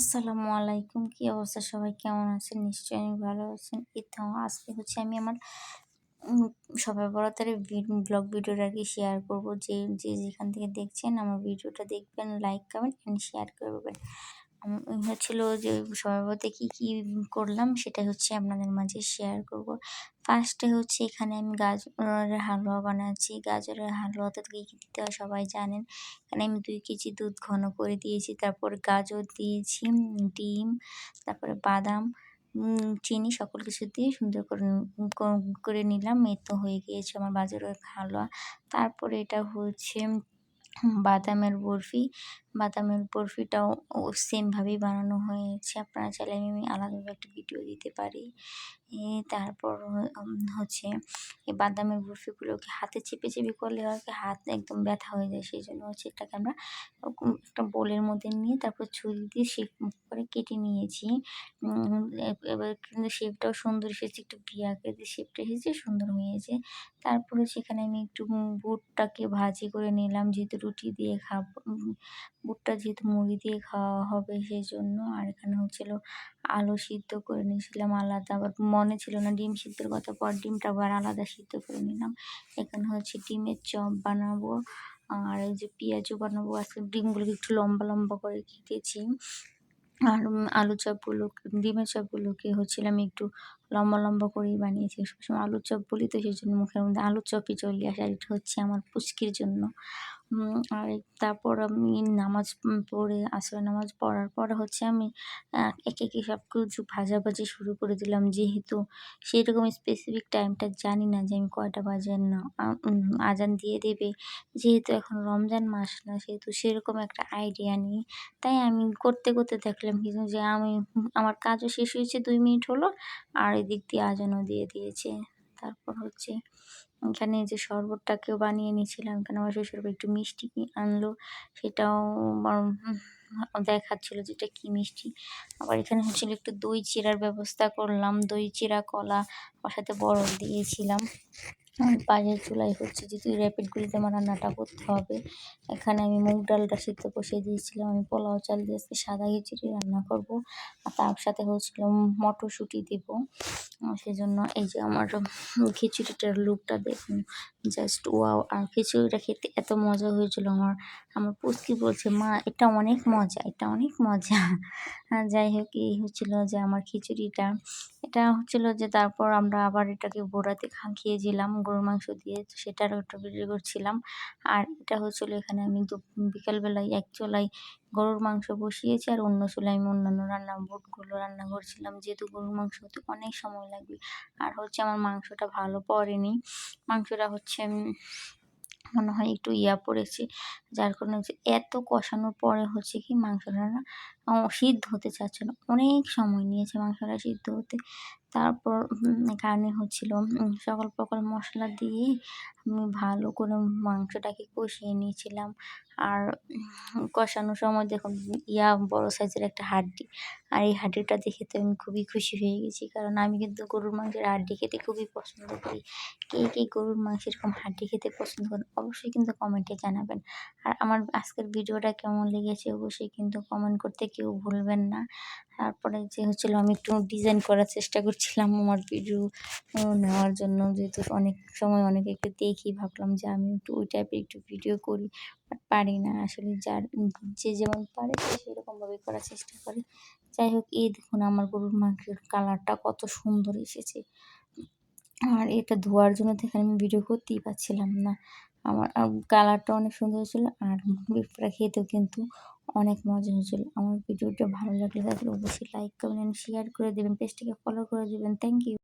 আসসালামু আলাইকুম। কি অবস্থা? সবাই কেমন আছেন? নিশ্চয়ই আমি ভালো আছেন তো আজকে হচ্ছে আমি আমার সবাই বড়তারে ব্লগ ভিডিওটা কি শেয়ার করব। যে যে যেখান থেকে দেখছেন আমার ভিডিওটা দেখবেন লাইক কমেন্ট অ্যান্ড শেয়ার করবেন। হচ্ছিল যে সবাই বলতে কি কি করলাম সেটা হচ্ছে আপনাদের মাঝে শেয়ার করব। ফার্স্টে হচ্ছে এখানে আমি গাজরের হালুয়া বানাচ্ছি। গাজরের হালুয়াতে কী কী দিতে হয় সবাই জানেন। এখানে আমি দুই কেজি দুধ ঘন করে দিয়েছি। তারপর গাজর দিয়েছি, ডিম, তারপরে বাদাম চিনি সকল কিছু দিয়ে সুন্দর করে করে নিলাম। এই তো হয়ে গিয়েছে আমার বাজারের হালুয়া। তারপরে এটা হচ্ছে বাদামের বরফি, বাদামের বরফিটাও সেমভাবেই বানানো হয়েছে। আপনারা চাইলে আমি আলাদাভাবে একটা ভিডিও দিতে পারি। তারপর হচ্ছে এই বাদামের বরফিগুলোকে হাতে চেপে চেপে করলে হয় কি, হাত একদম ব্যথা হয়ে যায়। সেই জন্য হচ্ছে এটাকে আমরা একটা বোলের মধ্যে নিয়ে তারপর ছুরি দিয়ে শেপ করে কেটে নিয়েছি। এবার কিন্তু শেপটাও সুন্দর এসেছে, একটু ভি আকৃতির শেপটা এসেছে, সুন্দর হয়েছে। তারপরে সেখানে আমি একটু বুটটাকে ভাজি করে নিলাম, যেহেতু রুটি দিয়ে খাব বুটটা যেহেতু মুড়ি দিয়ে খাওয়া হবে সেই জন্য আর এখানে হচ্ছিল আলু সিদ্ধ করে নিয়েছিলাম আলাদা, আবার মনে ছিল না ডিম সিদ্ধর কথা, পর ডিমটা আবার আলাদা সিদ্ধ করে নিলাম। এখানে হচ্ছে ডিমের চপ বানাবো, আর এই যে পেঁয়াজও বানাবো, আজকে ডিমগুলোকে একটু লম্বা লম্বা করে কেটেছি। আর আলু চপগুলো ডিমের চপগুলোকে হচ্ছিল আমি একটু লম্বা লম্বা করেই বানিয়েছি। সবসময় আলুর চপ বলি তো সেই জন্য মুখের মধ্যে আলুর চপই চলে আসে, আর এটা হচ্ছে আমার পুচকির জন্য। আর তারপর আমি নামাজ পড়ে আসর নামাজ পড়ার পর হচ্ছে আমি একে একে সব কিছু ভাজাভাজি শুরু করে দিলাম। যেহেতু সেরকম স্পেসিফিক টাইমটা জানি না যে আমি কয়টা বাজে না আজান দিয়ে দেবে। যেহেতু এখন রমজান মাস না, সেহেতু সেরকম একটা আইডিয়া নেই। তাই আমি করতে করতে দেখলাম কিন্তু যে আমি, আমার কাজও শেষ হয়েছে, দুই মিনিট হলো, আর এদিক দিয়ে আজানও দিয়ে দিয়েছে। তারপর হচ্ছে এখানে যে শরবতটাকেও বানিয়ে নিয়েছিলাম এখানে আমার শ্বশুর একটু মিষ্টি আনলো, সেটাও দেখাচ্ছিলো যে এটা কী মিষ্টি। আবার এখানে হচ্ছিল একটু দই চিরার ব্যবস্থা করলাম, দই চিরা, কলা ওর সাথে বরফ দিয়েছিলাম। পাশের চুলাই হচ্ছে যে তুই র্যাপিডগুলিতে আমার রান্নাটা করতে হবে। এখানে আমি মুগ ডালটা সিদ্ধ বসিয়ে দিয়েছিলাম, আমি পোলাও চাল দিয়ে আজকে সাদা খিচুড়ি রান্না করব। আর তার সাথে হচ্ছিল মটরশুঁটি দেব। সেজন্য এই যে আমার খিচুড়িটার লুকটা দেখুন জাস্ট ওয়াও আর খিচুড়িটা খেতে এত মজা হয়েছিল আমার। আমার পুচকি বলছে, মা, এটা অনেক মজা, এটা অনেক মজা। যাই হোক, এই হচ্ছিল যে আমার খিচুড়িটা। এটা হচ্ছিল যে তারপর আমরা আবার এটাকে বোড়াতে খেয়েছিলাম গরুর মাংস দিয়ে সেটারও একটু ভিডিও করছিলাম। আর এটা হচ্ছিল এখানে আমি দু বিকালবেলায় এক চোলাই গরুর মাংস বসিয়েছি, আর অন্য চুলায় আমি অন্যান্য রান্না, বুটগুলো রান্না করছিলাম। যেহেতু গরুর মাংস হতে অনেক সময় লাগবে, আর হচ্ছে আমার মাংসটা ভালো পড়েনি। মাংসটা হচ্ছে মনে হয় একটু ইয়া পড়েছে, যার কারণে হচ্ছে এত কষানোর পরে হচ্ছে কি মাংসটা না, সিদ্ধ হতে চাচ্ছে না। অনেক সময় নিয়েছে মাংসটা সিদ্ধ হতে। তারপর এখানে হচ্ছিল সকল প্রকার মশলা দিয়ে আমি ভালো করে মাংসটাকে কষিয়ে নিয়েছিলাম। আর কষানোর সময় দেখুন, ইয়া বড় সাইজের একটা হাড্ডি। আর এই হাড্ডিটা দেখে তো আমি খুবই খুশি হয়ে গেছি, কারণ আমি কিন্তু গরুর মাংসের হাড্ডি খেতে খুবই পছন্দ করি। কে কে গরুর মাংস এরকম হাড্ডি খেতে পছন্দ করেন, অবশ্যই কিন্তু কমেন্টে জানাবেন। আর আমার আজকের ভিডিওটা কেমন লেগেছে অবশ্যই কিন্তু কমেন্ট করতে কেউ ভুলবেন না। তারপরে যে হচ্ছিল, আমি একটু ডিজাইন করার চেষ্টা করছিলাম আমার ভিডিও নেওয়ার জন্য। যেহেতু অনেক সময় অনেকে একটু দেখি, ভাবলাম যে আমি একটু ওই টাইপের একটু ভিডিও করি। পারি না। আসলে যার যে যেমন পারে সে সেরকমভাবে করার চেষ্টা করে। যাই হোক, এই দেখুন আমার গরুর মাংসের কালারটা কত সুন্দর এসেছে। আর এটা ধোয়ার জন্য এখানে আমি ভিডিও করতেই পারছিলাম না। আমার কালারটা অনেক সুন্দর হয়েছিলো আর বিফটা খেতেও কিন্তু অনেক মজা হয়েছিলো। আমার ভিডিওটা ভালো লাগলে তাহলে অবশ্যই লাইক করবেন শেয়ার করে দেবেন। পেজটিকে ফলো করে দেবেন। Thank you